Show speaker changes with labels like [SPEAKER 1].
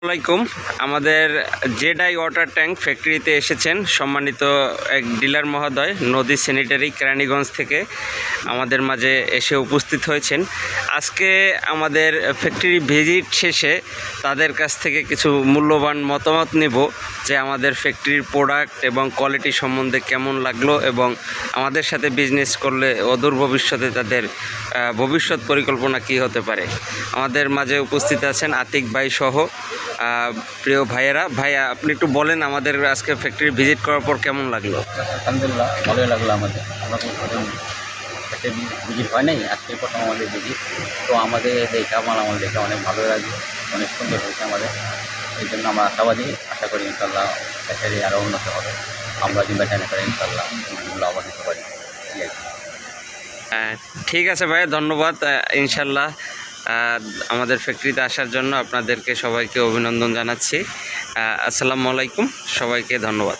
[SPEAKER 1] আসসালামাইকুম আমাদের Jedi water tank ফ্যাক্টরিতে এসেছেন সম্মানিত এক ডিলার মহোদয়, নদী স্যানিটারি কেরানীগঞ্জ থেকে আমাদের মাঝে এসে উপস্থিত হয়েছেন। আজকে আমাদের ফ্যাক্টরি ভিজিট শেষে তাদের কাছ থেকে কিছু মূল্যবান মতামত নেব যে আমাদের ফ্যাক্টরির প্রোডাক্ট এবং কোয়ালিটি সম্বন্ধে কেমন লাগল এবং আমাদের সাথে বিজনেস করলে অদূর ভবিষ্যতে তাদের ভবিষ্যৎ পরিকল্পনা কি হতে পারে। আমাদের মাঝে উপস্থিত আছেন আতিক ভাই সহ প্রিয় ভাইয়েরা ভাইয়া আপনি একটু বলেন আমাদের আজকে ফ্যাক্টরি ভিজিট করার পর কেমন লাগল?
[SPEAKER 2] আলহামদুলিল্লাহ ভালোই লাগল আমাদের। আমরা একটা ভিজিট হয় নাই আজকে প্রথম আমাদের ভিজিট তো আমাদের দেখে আমার আমার দেখে অনেক ভালো লাগল অনেক সুন্দর হয়েছে আমাদের। এই জন্য আমরা আশাবাদী আশা করি ইনশাল্লাহ ব্যাটারি আরও উন্নত হবে। আমরা যদি ব্যাটারি করে ইনশাল্লাহ আবার দিতে পারি।
[SPEAKER 1] ঠিক আছে ভাইয়া ধন্যবাদ। ইনশাল্লাহ আমাদের ফ্যাক্টরিতে আসার জন্য আপনাদেরকে সবাইকে অভিনন্দন জানাচ্ছি। আসসালামু আলাইকুম। সবাইকে ধন্যবাদ।